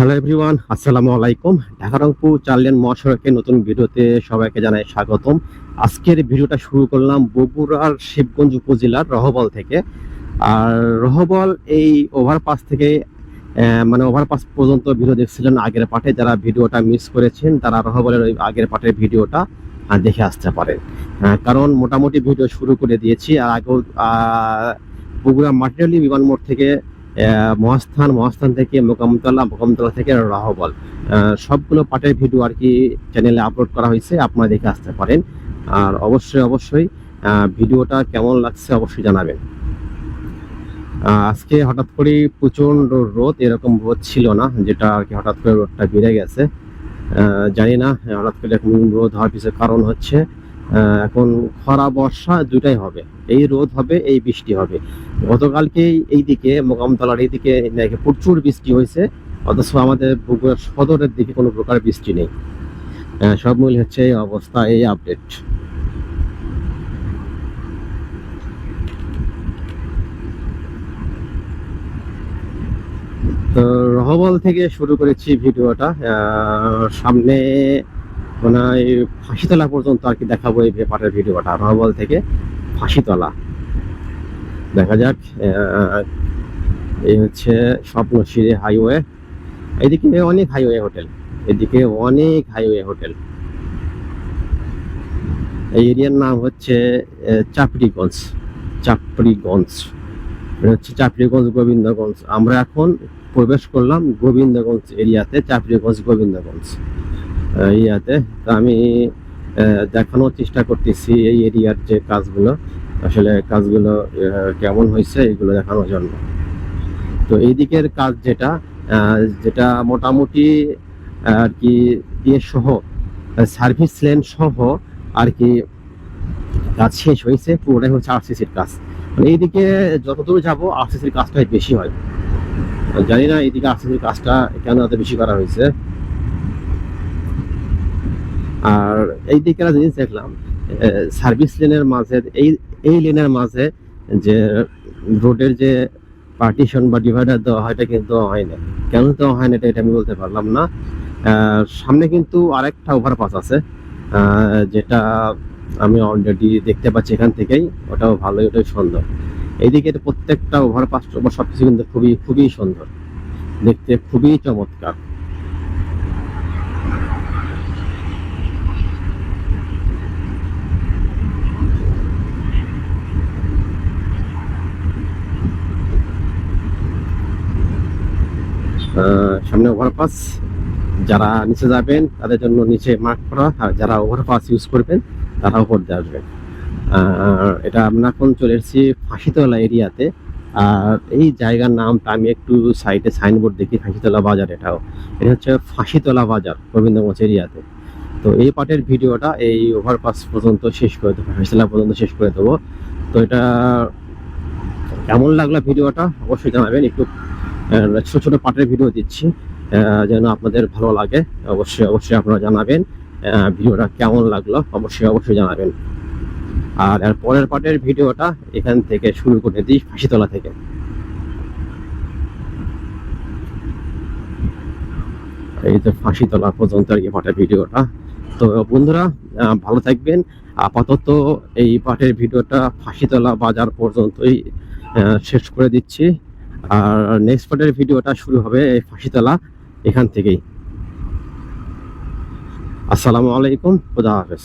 Hello everyone, আসসালামু আলাইকুম। ঢাকা রংপুর চার লেন মহাসড়কের নতুন ভিডিওতে সবাইকে জানাই স্বাগতম। আজকের ভিডিওটা শুরু করলাম বগুড়ার শিবগঞ্জ উপজেলার রহবল থেকে। আর রহবল এই ওভারপাস থেকে মানে ওভারপাস পর্যন্ত ভিডিও দেখছিলেন আগের পাঠে। যারা ভিডিওটা মিস করেছেন, তারা রহবলের ওই আগের পাঠের ভিডিওটা দেখে আসতে পারেন। কারণ মোটামুটি ভিডিও শুরু করে দিয়েছি। আর আগেও বগুড়া মাটিরালি বিমান মোড় থেকে মহাস্থান মহাস্থান থেকে মোকামতলা মোকামতলা থেকে রাহবল। সবগুলো পার্টের ভিডিও আর কি চ্যানেলে আপলোড করা হয়েছে, আপনারা দেখে আসতে পারেন। আর অবশ্যই অবশ্যই ভিডিওটা কেমন লাগছে অবশ্যই জানাবেন। আজকে হঠাৎ করে প্রচণ্ড রোদ, এরকম রোদ ছিল না, যেটা আর কি হঠাৎ করে রোদটা বেড়ে গেছে। জানি না, হঠাৎ করে এখন রোদ হওয়ার পিছনে কারণ হচ্ছে। এখন খরা, বর্ষা দুটাই হবে। এই রোদ হবে, এই বৃষ্টি হবে। গতকালকে এই দিকে মোকামতলার এই দিকে প্রচুর বৃষ্টি হয়েছে, অথচ আমাদের বগুড়া সদরের দিকে কোনো প্রকার বৃষ্টি নেই। সব মিল হচ্ছে এই অবস্থা, এই আপডেট। তো রহবল থেকে শুরু করেছি ভিডিওটা। সামনে মানে ফাঁসিতলা পর্যন্ত আর কি দেখাবো এই ব্যাপারের ভিডিওটা, রহবল থেকে ফাঁসিতলা। দেখা যাক এই হচ্ছে স্বপ্নশিরি হাইওয়ে। এদিকে অনেক হাইওয়ে হোটেল, এদিকে অনেক হাইওয়ে হোটেল। এই এরিয়ার নাম হচ্ছে চাপড়িগঞ্জ চাপড়িগঞ্জ। এটা হচ্ছে চাপড়িগঞ্জ গোবিন্দগঞ্জ। আমরা এখন প্রবেশ করলাম গোবিন্দগঞ্জ এরিয়াতে, চাপড়িগঞ্জ গোবিন্দগঞ্জ। আহ, এরিয়াতে তো আমি দেখানোর চেষ্টা করতেছি এই এরিয়ার যে কাজগুলো। আসলে কাজগুলো কেমন হয়েছে এগুলো দেখানোর জন্য। তো এই দিকের কাজ যেটা যেটা মোটামুটি আর কি ইয়ে সহ সার্ভিস লেন সহ আর কি কাজ শেষ হয়েছে। পুরোটাই হচ্ছে আরসিসির কাজ। মানে এইদিকে যতদূর যাব আরসিসির কাজটাই বেশি হয়। জানি না এইদিকে আরসিসির কাজটা কেন এত বেশি করা হয়েছে আর এই দিকে জিনিস দেখলাম সার্ভিস লেনের মাঝে, এই এই লেনের মাঝে যে রোডের যে পার্টিশন বা ডিভাইডার দেওয়া হয়, এটা কিন্তু হয় না। কেন দেওয়া হয় না এটা এটা আমি বলতে পারলাম না। সামনে কিন্তু আরেকটা ওভারপাস আছে যেটা আমি অলরেডি দেখতে পাচ্ছি এখান থেকেই, ওটাও ভালোই, ওটাই সুন্দর। এইদিকে প্রত্যেকটা ওভারপাস সব কিছু কিন্তু খুবই খুবই সুন্দর। দেখতে খুবই চমৎকার। সামনে ওভারপাস যারা নিচে যাবেন, তাদের জন্য নিচে মার্ক করা, আর যারা ওভারপাস ইউজ করবেন তারা উপর দিয়ে আসবেন এটা আমরা এখন চলে এসেছি ফাঁসিতলা এরিয়াতে। আর এই জায়গার নামটা আমি একটু সাইডে সাইনবোর্ড দেখি, ফাঁসিতলা বাজার এটাও। এটা হচ্ছে ফাঁসিতলা বাজার, গোবিন্দগঞ্জ এরিয়াতে। তো এই পার্টের ভিডিওটা এই ওভারপাস পর্যন্ত শেষ করে দেবো, ফাঁসিতলা পর্যন্ত শেষ করে দেবো। তো এটা কেমন লাগল ভিডিওটা, অবশ্যই জানাবেন। একটু ছোট ছোট পার্টের ভিডিও দিচ্ছি যেন আপনাদের ভালো লাগে। অবশ্যই অবশ্যই আপনারা জানাবেন ভিডিওটা কেমন লাগল, অবশ্যই অবশ্যই জানাবেন। আর এর পরের পার্টের ভিডিওটা এখান থেকে শুরু করে দিই, ফাঁসিতলা থেকে। এই তো ফাঁসিতলা পর্যন্ত আর কি পার্টের ভিডিওটা। তো বন্ধুরা ভালো থাকবেন। আপাতত এই পার্টের ভিডিওটা ফাঁসিতলা বাজার পর্যন্তই শেষ করে দিচ্ছি। আর নেক্সট পার্টের ভিডিওটা শুরু হবে এই ফাঁসিতলা এখান থেকেই। আসসালামু আলাইকুম খুদা হাফেজ।